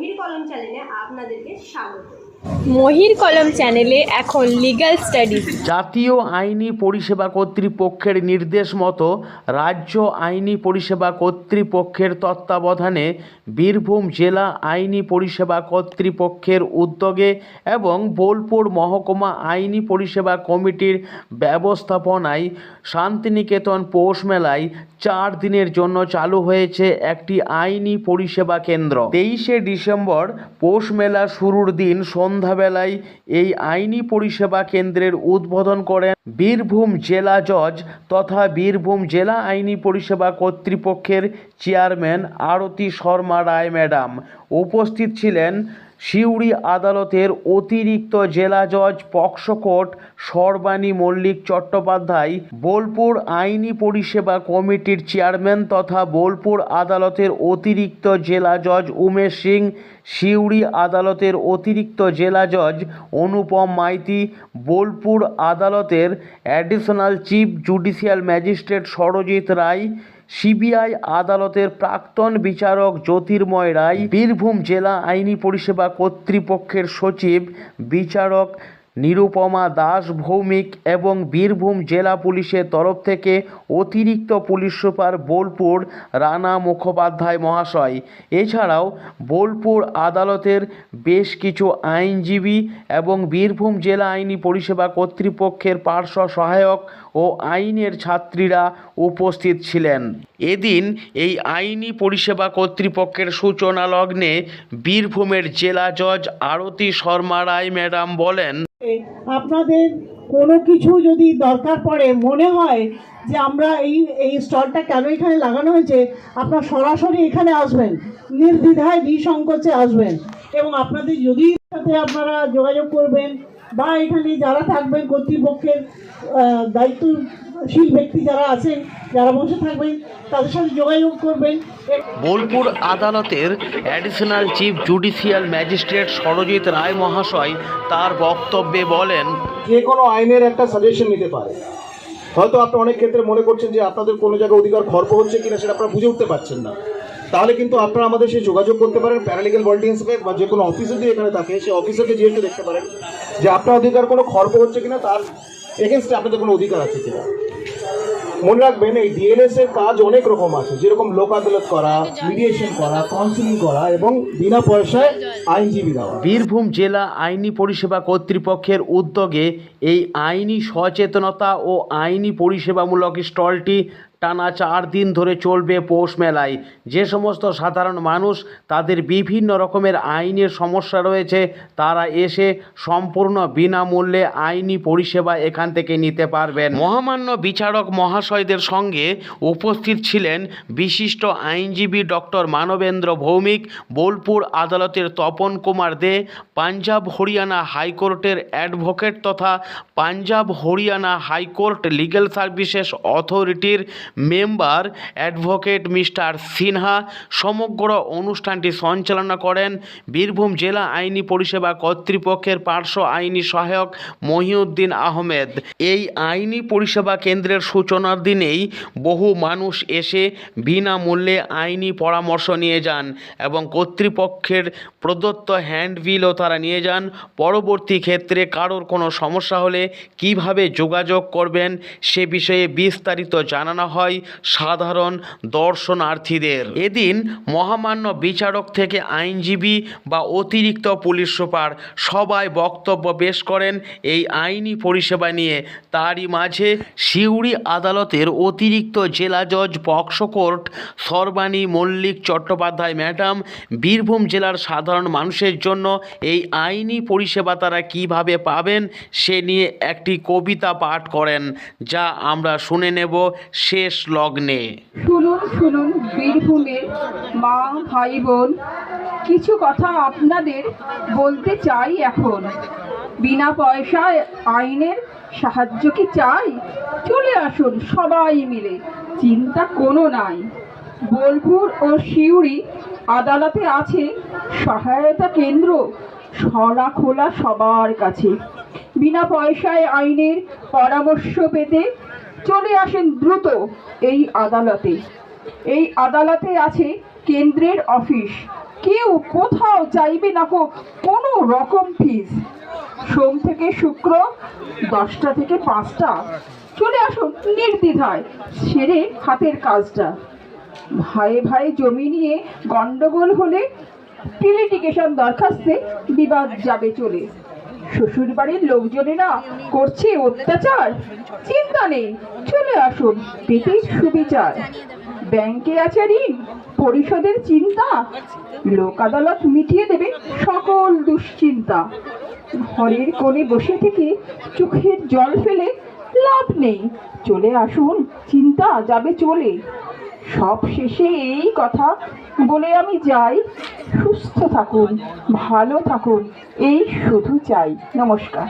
মহির কলম চ্যানেলে আপনাদেরকে স্বাগত। মহির কলম চ্যানেলে এখন লিগ্যাল স্টাডিজ জাতীয় আইনি পরিষেবা কর্তৃপক্ষের নির্দেশ মতো রাজ্য আইনি পরিষেবা কর্তৃপক্ষের তত্ত্বাবধানে বীরভূম জেলা আইনি পরিষেবা কর্তৃপক্ষের উদ্যোগে এবং বোলপুর মহকুমা আইনি পরিষেবা কমিটির ব্যবস্থাপনায় শান্তিনিকেতন পৌষ মেলায় চার দিনের জন্য চালু হয়েছে একটি আইনি পরিষেবা কেন্দ্র। তেইশে ডিসেম্বর পৌষ মেলা শুরুর দিন সন্ধ্যাবেলায় এই আইনি পরিষেবা কেন্দ্রের উদ্বোধন করেন বীরভূম জেলা জজ তথা বীরভূম জেলা আইনি পরিষেবা কর্তৃপক্ষের চেয়ারম্যান আরতি শর্মা রায়, ম্যাডাম। উপস্থিত ছিলেন সিউড়ি আদালতের অতিরিক্ত জেলা জজ পক্সকোট সর্বাণী মল্লিক চট্টোপাধ্যায় বোলপুর আইনি পরিষেবা কমিটির চেয়ারম্যান তথা বোলপুর আদালতের অতিরিক্ত জেলা জজ উমেশ সিং, সিউড়ি আদালতের অতিরিক্ত জেলা জজ অনুপম মাইতি, বোলপুর আদালতের additional chief judicial magistrate Sarajit Roy CBI আদালতের প্রাক্তন বিচারক জ্যোতির্ময় রায় বীরভূম জেলা আইনি পরিষেবা কর্তৃপক্ষের সচিব, বিচারক নিরুপমা দাস ভৌমিক এবং বীরভূম জেলা পুলিশের তরফ থেকে অতিরিক্ত পুলিশ সুপার বোলপুর রানা মুখোপাধ্যায় মহাশয়। এছাড়াও বোলপুর আদালতের বেশ কিছু আইনজীবী এবং বীরভূম জেলা আইনি পরিষেবা কর্তৃপক্ষের পার্শ্ব সহায়ক ও আইনের ছাত্রীরা উপস্থিত ছিলেন। এদিন এই আইনি পরিষেবা কর্তৃপক্ষের সূচনা লগ্নে বীরভূমের জেলা জজ আরতি শর্মা রায় ম্যাডাম বলেন আপনাদের কোনো কিছু যদি দরকার পড়ে, মনে হয় যে আমরা এই এই স্টলটা কেন এখানে লাগানো হয়েছে, আপনার সরাসরি এখানে আসবেন, নির্দ্বিধায় নিঃসংকোচে আসবেন। এবং আপনাদের যদি সাথে আপনারা যোগাযোগ করবেন বা এখানে যারা থাকবেন কর্তৃপক্ষের দায়িত্বশীল ব্যক্তি যারা আছেন যারা বসে থাকবেন তাদের সাথে যোগাযোগ করবেন। বোলপুর আদালতের additional chief judicial magistrate Sarajit Roy মহাশয় তার বক্তব্যে বলেন যে কোনো আইনের একটা সাজেশন নিতে পারে। হয়তো আপনি অনেক ক্ষেত্রে মনে করছেন যে আপনাদের কোনো জায়গায় অধিকার খর্ব হচ্ছে কিনা সেটা আপনারা বুঝে উঠতে পারছেন না। তাহলে কিন্তু আপনারা আমাদের সে যোগাযোগ করতে পারেন প্যারালিগাল ভল্টি হিসেবে বা যে কোনো অফিসে যদি এখানে থাকে সেই অফিসারকে যেহেতু দেখতে পারেন যে আপনার অধিকার কোনো খর্ব হচ্ছে কিনা তার এগেনস্টে আপনাদের কোনো অধিকার আছে কিনা। মনে রাখবেন, এই ডিএলএস এর কাজ অনেক রকম আছে। যেরকম লোক আদালত করা মিডিয়েশন করা কাউন্সিলিং করা এবং বিনা পয়সায় আইনজীবী দেওয়া। বীরভূম জেলা আইনি পরিষেবা কর্তৃপক্ষের উদ্যোগে এই আইনি সচেতনতা ও আইনি পরিষেবামূলক স্টলটি টানা চার দিন ধরে চলবে পৌষ মেলায়। যে সমস্ত সাধারণ মানুষ তাদের বিভিন্ন রকমের আইনের সমস্যা রয়েছে, তারা এসে সম্পূর্ণ বিনামূল্যে আইনি পরিষেবা এখান থেকে নিতে পারবেন। মহামান্য বিচারক মহাশয়দের সঙ্গে উপস্থিত ছিলেন বিশিষ্ট আইনজীবী ডক্টর মানবেন্দ্র ভৌমিক, বোলপুর আদালতের তপন কুমার দে, পাঞ্জাব হরিয়ানা হাইকোর্টের অ্যাডভোকেট তথা Punjab Haryana high court legal services অথরিটির মেম্বার অ্যাডভোকেট মিস্টার সিনহা, সমগ্র অনুষ্ঠানটি সঞ্চালনা করেন বীরভূম জেলা আইনি পরিষেবা কর্তৃপক্ষের পার্শ্ব আইনি সহায়ক মহিউদ্দিন আহমেদ। এই আইনি পরিষেবা কেন্দ্রের সূচনার দিনেই বহু মানুষ এসে বিনামূল্যে আইনি পরামর্শ নিয়ে যান এবং কর্তৃপক্ষের প্রদত্ত হ্যান্ডবিলও তারা নিয়ে যান। পরবর্তী ক্ষেত্রে কারোর কোনো সমস্যা হলে কীভাবে যোগাযোগ করবেন সে বিষয়ে বিস্তারিত জানানো হয়। সাধারণ দর্শনার্থীদের। এদিন মহামান্য বিচারক থেকে আইনজীবী বা অতিরিক্ত পুলিশ সুপার সবাই বক্তব্য পেশ করেন এই আইনি পরিষেবা নিয়ে। তারই মাঝে সিউড়ি আদালতের অতিরিক্ত জেলা জজ POCSO court Sarbani Mallick Chattopadhyay madam Birbhum জেলার সাধারণ মানুষের জন্য এই আইনি পরিষেবা তারা কীভাবে পাবেন সে নিয়ে একটি কবিতা পাঠ করেন, যা আমরা শুনে নেব শেষ লগ্নে। শুনুন শুনুন, বীরভূমের মা ভাই বোন কিছু কথা আপনাদের বলতে চাই এখন। বিনা পয়সায় আইনের সাহায্য কি চাই? চলে আসুন সবাই মিলে, চিন্তা কোনো নাই। বোলপুর ও সিউড়ি আদালতে আছে সহায়তা কেন্দ্র, সলা খোলা সবার কাছে। বিনা পয়সায় আইনের পরামর্শ পেতে চলে আসেন দ্রুত এই আদালতে। এই আদালতে আছে কেন্দ্রের অফিস। কেউ কোথাও চাইবে না কোনো রকম ফিস সোম থেকে শুক্র, দশটা থেকে পাঁচটা। চলে আসুন নির্দ্বিধায়, সেরে হাতের কাজটা। ভাই ভাই জমি নিয়ে গন্ডগোল হলে প্রিলিটিকেশন দরখাস্তে বিবাদ যাবে চলে। শ্বশুর বাড়ির লোকজনেরা করছে অত্যাচার? চিন্তা নেই, চলে আসুন পেতে সুবিচার। ব্যাংকে আছে ঋণ, পরিশোধের চিন্তা, লোক আদালত মিটিয়ে দেবে সকল দুশ্চিন্তা। ঘরের কোণে বসে থেকে চোখের জল ফেলে লাভ নেই, চলে আসুন, চিন্তা যাবে চলে। সব শেষে এই কথা বলে আমি যাই। সুস্থ থাকুন, ভালো থাকুন, এই শুধু চাই। নমস্কার।